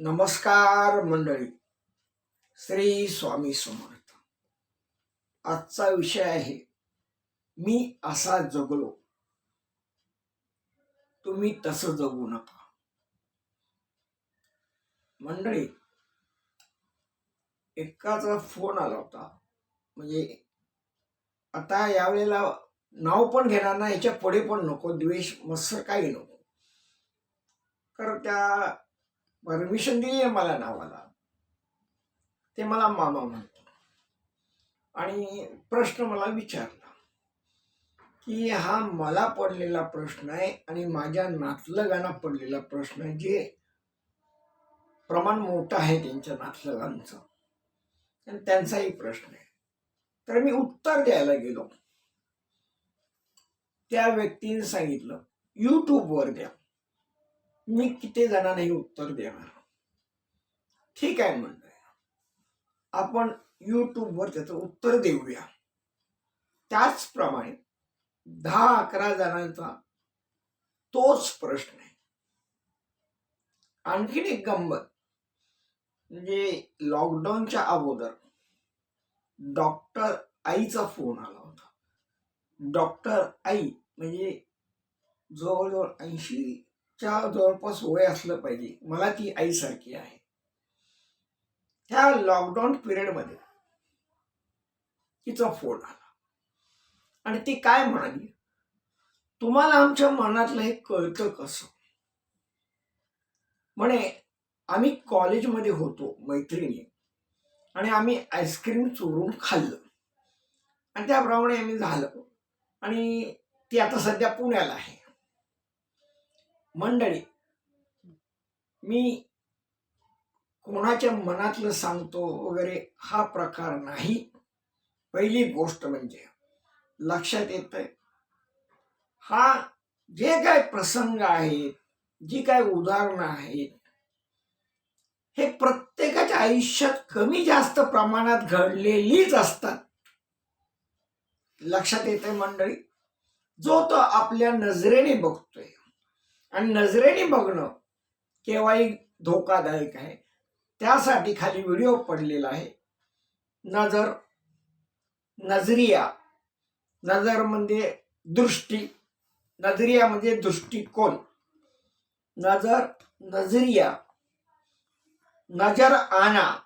नमस्कार मंडळी. श्री स्वामी समर्थ. आजचा विषय आहे मी असा जगलो. तुम्ही तसं जगू नका. मंडळी एकाचा फोन आला होता. म्हणजे आता यावेळेला नाव पण घेणार ना याच्यापुढे पण नको द्वेष मत्सर काही नको. कारण त्या परमिशन दिली आहे मला नावाला. ते मला मामा म्हणतो. आणि प्रश्न मला विचारला की हा मला पडलेला प्रश्न आहे आणि माझ्या नातलगांना पडलेला प्रश्न आहे जे प्रमाण मोठं आहे त्यांच्या नातलगांचं. आणि त्यांचाही प्रश्न आहे. तर मी उत्तर द्यायला गेलो. त्या व्यक्तीने सांगितलं यूट्यूबवर द्या. मी किती जणांनाही उत्तर देणार ठीक आहे म्हणलं आपण युट्यूबवर त्याचं उत्तर देऊया. त्याचप्रमाणे दहा अकरा जणांचा तोच प्रश्न आहे. आणखीन एक गंमत म्हणजे लॉकडाऊनच्या अगोदर डॉक्टर आईचा फोन आला होता. डॉक्टर आई म्हणजे जवळजवळ ऐंशी च्या जवळपास वय असलं पाहिजे. मला ती आईसारखी आहे. त्या लॉकडाऊन पिरियडमध्ये तिचा फोन आला. आणि ती काय म्हणाली? तुम्हाला आमच्या मनातलं हे कळतं कसं? म्हणे आम्ही कॉलेजमध्ये होतो मैत्रिणी. आणि आम्ही आईस्क्रीम चोरून खाल्लं. आणि त्याप्रमाणे आम्ही झालं. आणि ती आता सध्या पुण्याला आहे. मंडळी मी कोणाच्या मनातलं सांगतो वगैरे हा प्रकार नाही. पहिली गोष्ट म्हणजे लक्षात येत हा जे काय प्रसंग आहेत जी काय उदाहरणं आहेत हे प्रत्येकाच्या आयुष्यात कमी जास्त प्रमाणात घडलेलीच असतात. लक्षात येते मंडळी जो तो आपल्या नजरेने बघतोय आणि नजरेने बघणं केव्हाही धोकादायक आहे. त्यासाठी खाली व्हिडिओ पडलेला आहे. नजर नजरिया नजर म्हणजे दृष्टी नजरिया म्हणजे दृष्टिकोन. नजर नजरिया नजर आना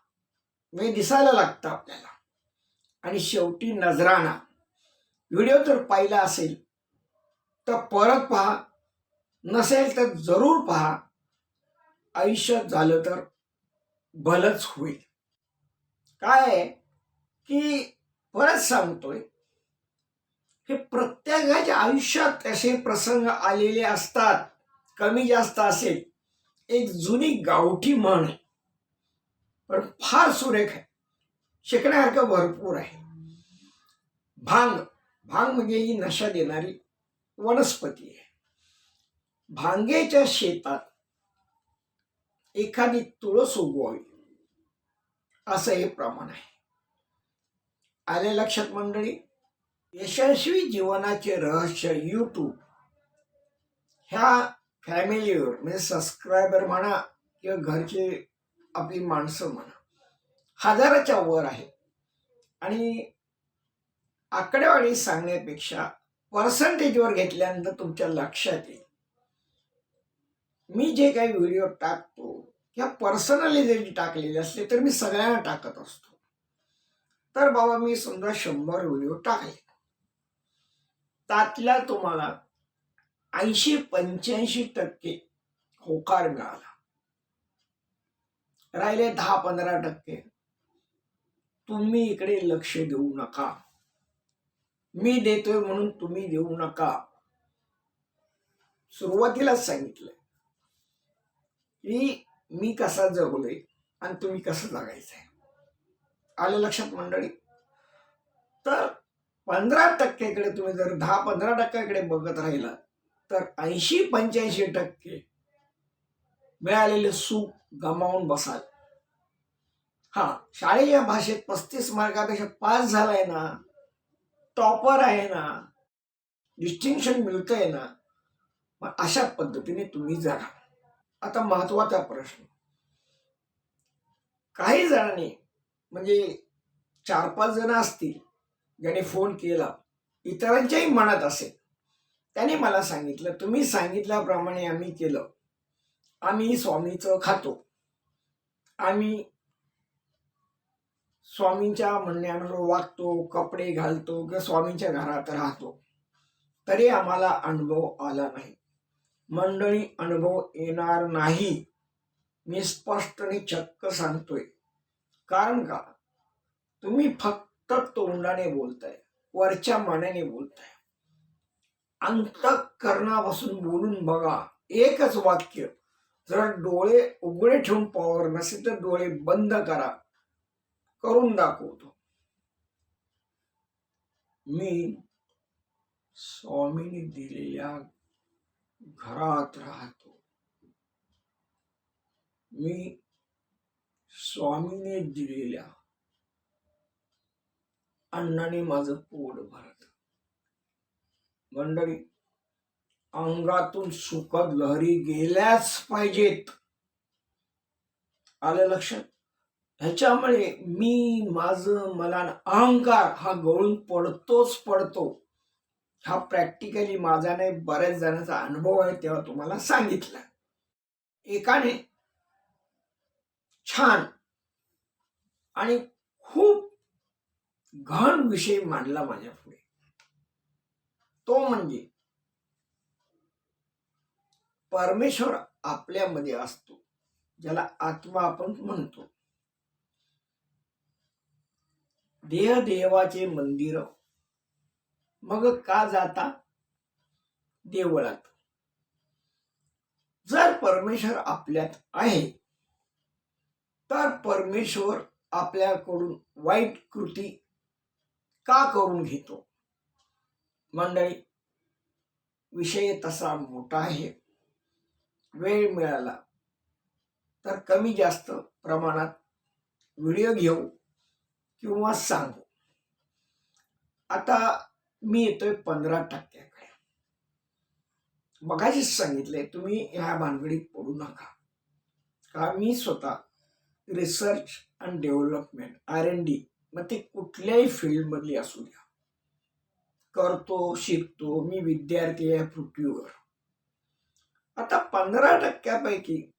म्हणजे दिसायला लागतं आपल्याला. आणि शेवटी नजराणा. व्हिडिओ जर पाहिला असेल तर परत पहा नसेल तर जरूर पहा. आयुष्यात झालं तर भलंच होईल. काय आहे? की परत सांगतोय हे प्रत्येकाच्या आयुष्यात असे प्रसंग आलेले असतात कमी जास्त असेल. एक जुनी गावठी म्हण आहे पण फार सुरेख आहे. शिकण्यासारखं भरपूर आहे. भांग भांग म्हणजे ही नशा देणारी वनस्पती आहे. भांगेच्या शेतात एखादी तुळस उगवावी असं हे प्रमाण आहे. आले लक्षात मंडळी? यशस्वी जीवनाचे रहस्य यूट्यूब ह्या फॅमिलीवर म्हणजे सबस्क्रायबर म्हणा किंवा घरचे आपली माणसं म्हणा हजाराच्या वर आहे. आणि आकडेवारी सांगण्यापेक्षा पर्सेंटेजवर घेतल्यानंतर तुमच्या लक्षात येईल. मी जे काही व्हिडिओ टाकतो किंवा पर्सनली जरी टाकलेले असले तर मी सगळ्यांना टाकत असतो. तर बाबा मी समजा शंभर व्हिडिओ टाकले. त्यातल्या तुम्हाला ऐंशी पंच्याऐंशी टक्के होकार मिळाला. राहिले दहा पंधरा टक्के. तुम्ही इकडे लक्ष देऊ नका. मी देतोय म्हणून तुम्ही देऊ नका. सुरुवातीलाच सांगितलंय. की मी कसा जगलोय आणि तुम्ही कसं जगायचंय? आलं लक्षात मंडळी? तर पंधरा टक्क्याकडे तुम्ही जर दहा पंधरा टक्क्याकडे बघत राहिला तर ऐंशी पंच्याऐंशी टक्के मिळालेले सुख गमावून बसाल. हा शाळेच्या भाषेत पस्तीस मार्कापेक्षा पास झालाय ना टॉपर आहे ना डिस्टिंक्शन मिळतंय ना मग अशा पद्धतीने तुम्ही जगा. आता महत्त्वाचा प्रश्न. काही जणांनी म्हणजे चार पाच जण असतील ज्याने फोन केला इतरांच्याही मनात असेल त्याने मला सांगितलं तुम्ही सांगितल्याप्रमाणे आम्ही केलं. आम्ही स्वामीचं खातो. आम्ही स्वामींच्या म्हणण्यानुसार वागतो कपडे घालतो किंवा स्वामींच्या घरात राहतो. तरी आम्हाला अनुभव आला नाही. मंडळी अनुभव येणार नाही. मी स्पष्टने चक्क सांगतोय. कारण का? तुम्ही फक्त तोंडाने बोलताय वरच्या मनाने बोलताय. अंतकरणापासून बोलून बघा एकच वाक्य. जर डोळे उघडे ठेवून पॉवर नसेल तर डोळे बंद करा. करून दाखवतो. मी स्वामीने दिलेल्या घरात राहतो. मी स्वामीने दिलेल्या अण्णाने माझं पोट भरत मंडळी अंगातून सुखद लहरी गेल्याच पाहिजेत. आलं लक्षात? ह्याच्यामुळे मी माझं मला अहंकार हा गळून पडतोच पडतो. हा प्रॅक्टिकली माझा नाही बऱ्याच जणांचा अनुभव आहे तेव्हा तुम्हाला सांगितलं. एकाने छान आणि खूप घन विषय मांडला माझ्या पुढे. तो म्हणजे परमेश्वर आपल्यामध्ये असतो ज्याला आत्मा आपण म्हणतो. देह देवाचे मंदिर मग का जाता? देवळात. जर परमेश्वर आपल्यात आहे तर परमेश्वर आपल्याकडून वाईट कृती का करून घेतो? मंडळी विषय तसा मोठा आहे. वेळ मिळाला तर कमी जास्त प्रमाणात व्हिडिओ घेऊ किंवा सांगू. आता मी येतोय पंधरा टक्क्याकडे. मगाशीच सांगितलंय तुम्ही ह्या भानगडीत पडू नका. का? मी स्वतः research and development R N D मग ते कुठल्याही फील्डमधली असू द्या. करतो शिकतो मी विद्यार्थी आहे पृथ्वीवर. आता पंधरा टक्क्यापैकी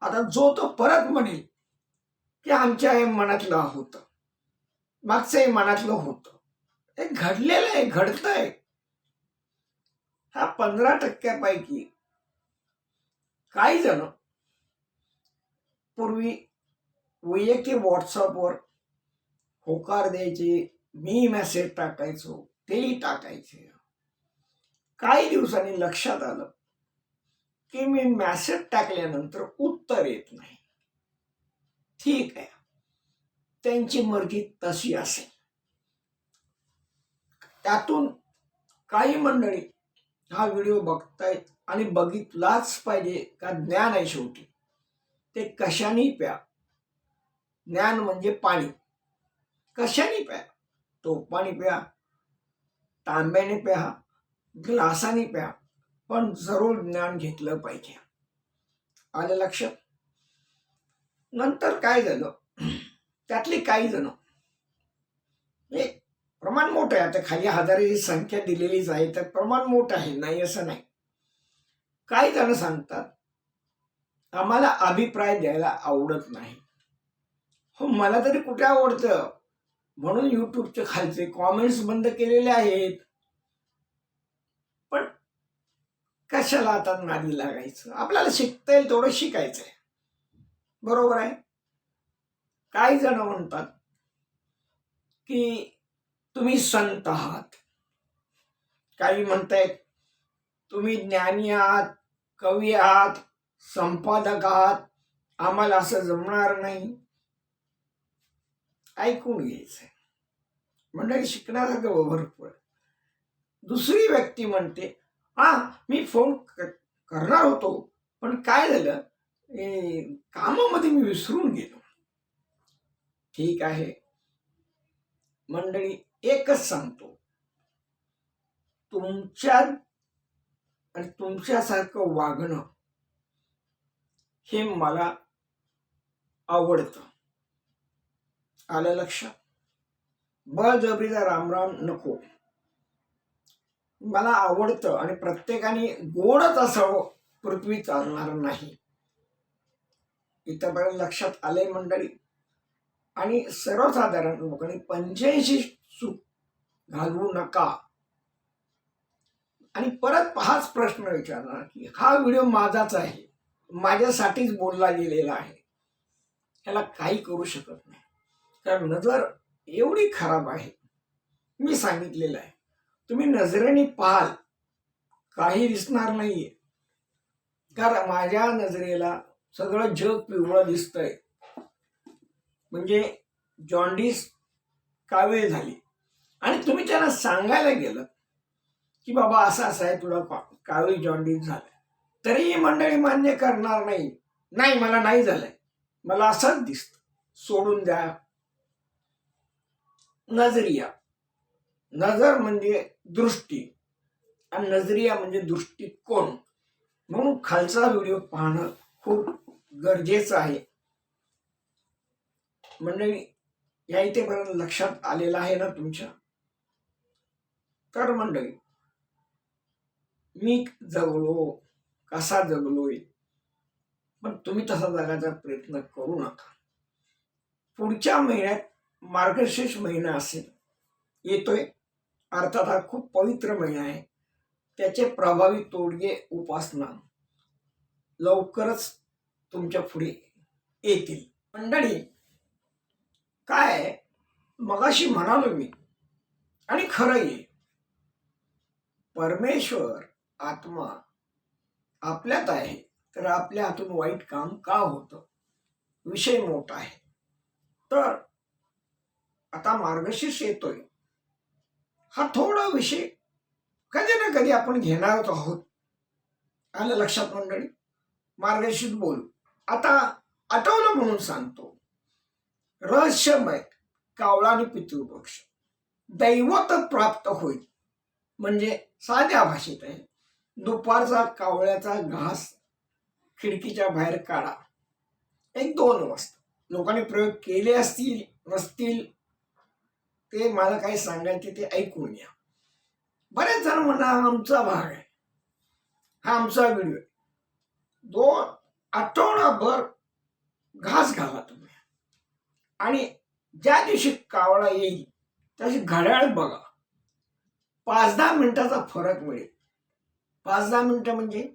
आता जो तो परत म्हणेल की आमच्या हे मनातलं होतं. मागचंही मनातलं होतं. हे घडलेलं आहे घडतंय. हा पंधरा टक्क्यापैकी काही जण पूर्वी वैयक्तिक व्हॉट्सअपवर होकार द्यायचे मी मेसेज टाकायचो तेही टाकायचे. काही दिवसांनी लक्षात आलं की मी मॅसेज टाकल्यानंतर उत्तर येत नाही. ठीक आहे. त्यांची मर्जी तशी असेल. त्यातून काही मंडळी हा व्हिडिओ बघतायत आणि बघितलाच पाहिजे का ज्ञान आहे शेवटी. ते कशाने प्या. ज्ञान म्हणजे पाणी. कशाने प्या. तो पाणी प्या. तांब्याने प्या. ग्लासाने प्या. पण जरूर ज्ञान घेतलं पाहिजे. आलं लक्षात नंतर काय झालं? त्यातली काही जण. एक प्रमाण मोठं आहे. आता खाली हजाराची संख्या दिलेलीच आहे तर प्रमाण मोठं आहे. नाही असं नाही. काही जण सांगतात आम्हाला अभिप्राय द्यायला आवडत नाही. हो मला तरी कुठे आवडतं? म्हणून युट्यूबचे खालचे कॉमेंट्स बंद केलेले आहेत. पण कशाला आता नादी लागायचं? आपल्याला शिकता येईल तेवढं शिकायचं आहे. बरोबर आहे? काही जण म्हणतात की तुम्ही संत आहात. काही म्हणतायत तुम्ही ज्ञानी आहात कवी आहात संपादक आहात आम्हाला असं जमणार नाही. ऐकून घ्यायचंय. म्हणजे शिकण्यासारखं भरपूर दुसरी व्यक्ती म्हणते हा मी फोन करणार होतो पण काय झालं? ए, कामामध्ये मी विसरून गेलो. ठीक आहे. मंडळी एकच सांगतो. तुमच्या आणि तुमच्यासारखं वागणं हे मला आवडतं. आलं लक्षात? बळजबरीचा रामराम नको. मला आवडतं आणि प्रत्येकाने गोडच असावं पृथ्वी चालणार नाही. इथंपर्यंत लक्षात आलंय मंडळी. आणि सर्वसाधारण लोकांनी पंच्याऐंशी घालवू नका. आणि परत हाच प्रश्न विचारणार की हा व्हिडिओ माझाच आहे. माझ्यासाठीच बोलला गेलेला आहे. ह्याला काही करू शकत नाही. कारण नजर एवढी खराब आहे. मी सांगितलेलं आहे. तुम्ही नजरेने पाहाल. काही दिसणार नाहीये. कारण माझ्या नजरेला सगळं जग पिवळं दिसतंय. म्हणजे जॉन्डिस कावेळ झाली. आणि तुम्ही त्यांना सांगायला गेलं की बाबा असं असं आहे तुला का- जॉन्डीस जॉन्डिस झालं. तरीही मंडळी मान्य करणार नाही. नाही मला नाही झालंय. मला असंच दिसत. सोडून द्या. नजरिया. नजर म्हणजे दृष्टी. आणि नजरिया म्हणजे दृष्टिकोन. म्हणून खालचा व्हिडिओ पाहणं खूप गरजेचं आहे. मंडळी या इथेपर्यंत लक्षात आलेलं आहे ना तुमच्या? तर मंडळी मी जगलो कसा जगलोय? पण तुम्ही तसा जगायचा प्रयत्न करू नका. पुढच्या महिन्यात मार्गशीर्ष महिना असेल येतोय. अर्थात हा खूप पवित्र महिना आहे. त्याचे प्रभावी तोडगे उपासना लवकरच तुमच्यापुढे येतील. मंडळी काय मगाशी म्हणालो मी आणि खरं आहे. परमेश्वर आत्मा आपल्यात आहे तर आपल्या हातून वाईट काम का होतं? विषय मोठा आहे. तर आता मार्गशीर्ष येतोय. हा थोडा विषय कधी ना कधी आपण घेणारच आहोत. आलं लक्षात मंडळी? मार्गशीर्ष बोलू. आता आठवलं म्हणून सांगतो. रहस्यमय कावळा आणि पितृपक्ष दैवत प्राप्त होईल म्हणजे साध्या भाषेत आहे. दुपारचा कावळ्याचा घास खिडकीच्या बाहेर काढा. एक दोन वाजता. लोकांनी प्रयोग केले असतील नसतील ते मला काही सांगायचे ते ऐकून या. बरेच जण म्हणा हा आमचा भाग आहे. हा आमचा व्हिडिओ आहे. दोन आठवडाभर घास घाला तुम्ही. आणि ज्या दिवशी कावळा येईल त्याची घड्याळ बघा. पाच दहा मिनिटाचा फरक मिळेल. पाच दहा मिनिटं म्हणजे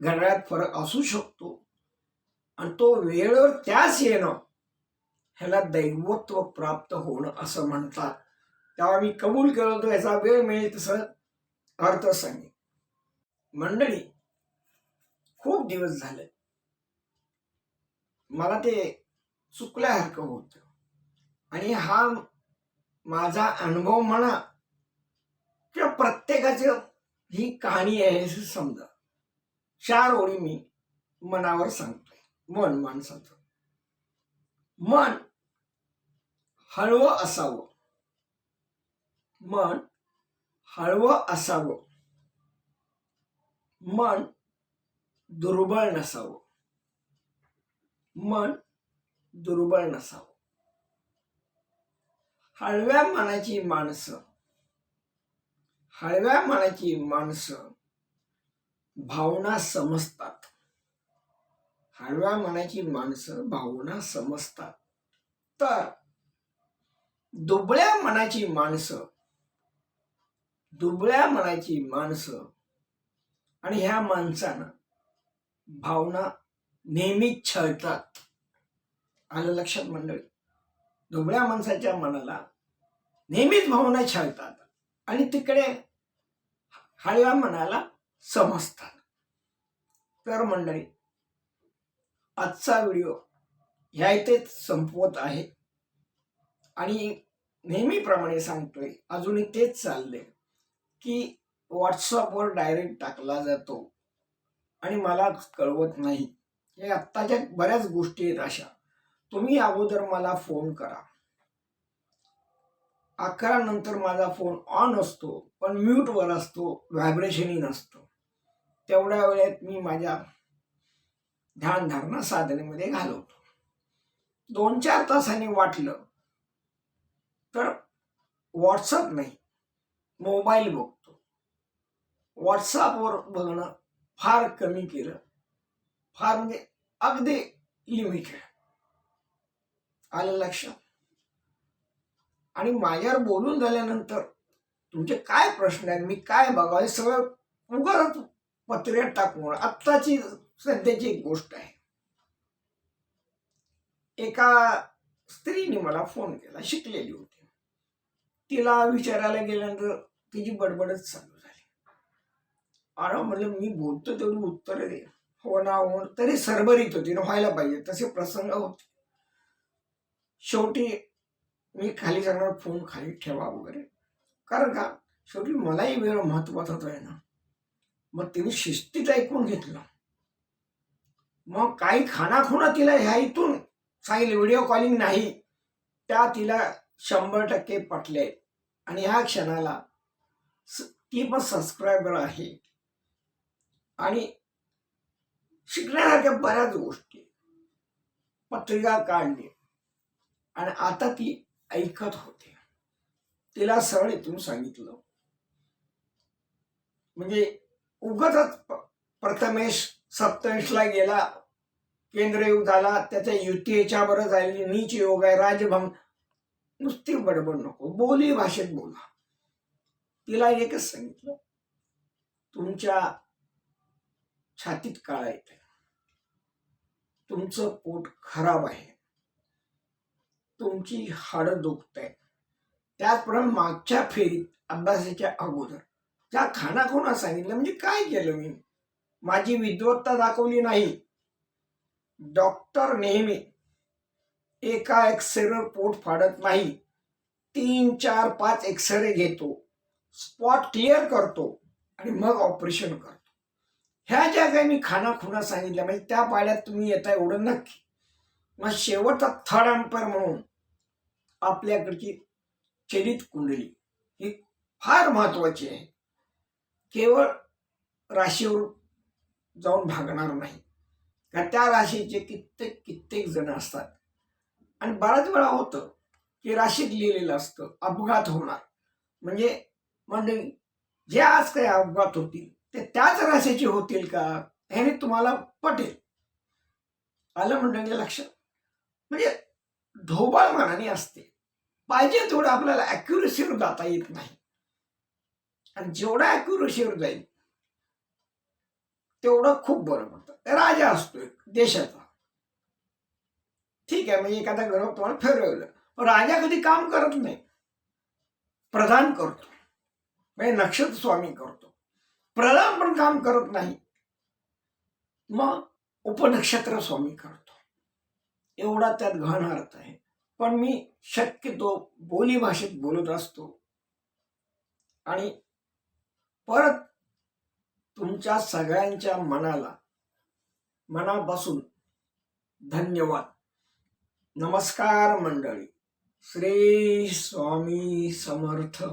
घड्याळात फरक असू शकतो. आणि तो वेळेवर त्याच येणं ह्याला दैवत्व प्राप्त होणं असं म्हणतात. तेव्हा मी कबूल केलं तर याचा वेळ मिळेल तसं अर्थ सांगेन मंडळी खूप दिवस झाले. मला ते चुकल्यासारखं होतं. आणि हा माझा अनुभव म्हणा किंवा प्रत्येकाची ही कहाणी आहे असं समजा. चार ओळी मी मनावर सांगतोय. मन माणसाचं मन हळवं असावं. मन हळवं असावं. मन दुर्बळ नसावं. मन दुर्बळ नसावं. हळव्या मनाची माणसं हळव्या मनाची माणसं भावना समजतात. हळव्या मनाची माणसं भावना समजतात. तर दुबळ्या मनाची माणसं दुबळ्या मनाची माणसं आणि ह्या माणसानं भावना नेहमीच छळतात. आलं लक्षात मंडळी? दुबळ्या माणसाच्या मनाला नेहमीच भावना छळतात. आणि तिकडे हळव्या मनाला समजतात. तर मंडळी आजचा व्हिडिओ ह्या इथेच संपवत आहे. आणि नेहमीप्रमाणे सांगतोय अजूनही तेच चालले की व्हॉट्सअपवर डायरेक्ट टाकला जातो. आणि मला कळवत नाही. हे आत्ताच्या बऱ्याच गोष्टी आहेत अशा. तुम्ही अगोदर मला फोन करा. अकरा नंतर माझा फोन ऑन असतो पण म्यूटवर असतो व्हायब्रेशनही नसतो. तेवढ्या वेळेत मी माझ्या ध्यानधारणा साधनेमध्ये घालवतो. दोन चार तासांनी वाटलं तर व्हॉट्सअप नाही मोबाईल बघतो. व्हॉट्सअपवर बघणं फार कमी केलं. फार म्हणजे अगदी लिमिटेड आलं लक्षात? आणि माझ्यावर बोलून झाल्यानंतर तुमचे काय प्रश्न आहेत? मी काय बघावं? हे सगळं उगाच पत्र्यात टाकून आत्ताची सध्याची एक गोष्ट आहे. एका स्त्रीने मला फोन केला शिकलेली होती. तिला विचारायला गेल्यानंतर तिची बडबडच चालू झाली. अरे म्हणजे मी बोलतो तेवढी उत्तर दे. हो ना हो तरी सरभरीत होती व्हायला पाहिजे. तसे प्रसंग होते. शेवटी मी खाली सांगणार फोन खाली ठेवा वगैरे. कारण का? शेवटी मलाही वेळ महत्त्वाचा आहे ना. मग तिने शिस्तीत ऐकून घेतलं. मग काही खानाखुणा तिला ह्या इथून सांगितलं व्हिडिओ कॉलिंग नाही. त्या तिला शंभर टक्के पटले. आणि ह्या क्षणाला ती पण सबस्क्रायबर आहे. आणि शिकण्यासारख्या बऱ्याच गोष्टी. पत्रिका काढली आणि आता ती ऐकत होते. तिला सरळ इथून सांगितलं. म्हणजे उगतच प्रथमेश सप्तमेशला गेला. केंद्रयोग झाला. त्याच्या युती बरं झाली नीच योग आहे. राजभंग. नुसती बडबड नको. बोली भाषेत बोला. तिला एकच सांगितलं. तुमच्या छातीत काळा येते तुमचं पोट खराब आहे. तुमची हाडं दुखत आहे त्याचप्रमाणे मागच्या फेरीत अभ्यासाच्या अगोदर त्या खानाखुणा सांगितलं म्हणजे काय केलं मी? माझी विद्वत्ता दाखवली नाही. डॉक्टर नेहमी एका एक्सरेवर पोट फाडत नाही. तीन चार पाच एक्सरे घेतो स्पॉट क्लिअर करतो आणि मग ऑपरेशन करतो. ह्या ज्या काही मी खाणाखुणा सांगितल्या म्हणजे त्या पाड्यात तुम्ही येता एवढं नक्की. मग शेवटचा थर्ड अंपायर म्हणून आपल्याकडची चलित कुंडली ही फार महत्वाची आहे. केवळ राशीवर जाऊन भागणार नाही. कारण त्या राशीचे कित्येक कित्येक जण असतात. आणि बऱ्याच वेळा होतं की राशीत लिहिलेलं असतं अपघात होणार. म्हणजे म्हणजे जे आज काही अपघात होतील ते त्याच राशीचे होतील का? ह्याने तुम्हाला पटेल. आलं म्हणजे लक्षात? म्हणजे ढोबाळ मनाने असते. पाहिजे तेवढं आपल्याला अॅक्युरेसीवर जाता येत नाही. आणि जेवढा अॅक्युरेसीवर जाईल तेवढं खूप बरं पडतं. राजा असतो एक देशाचा. ठीक आहे म्हणजे एखादा गर्व तुम्हाला फिरवलं. पण राजा कधी काम करत नाही. प्रधान करतो. म्हणजे नक्षत्र स्वामी करतो. प्रधान पण काम करत नाही. मग उपनक्षत्र स्वामी करतो. एवढा त्यात घाण अर्थ आहे. पण मी शक्यतो बोली भाषेत बोलत असतो. आणि परत तुमच्या सगळ्यांच्या मनाला मनापासून धन्यवाद. नमस्कार मंडळी. श्री स्वामी समर्थ.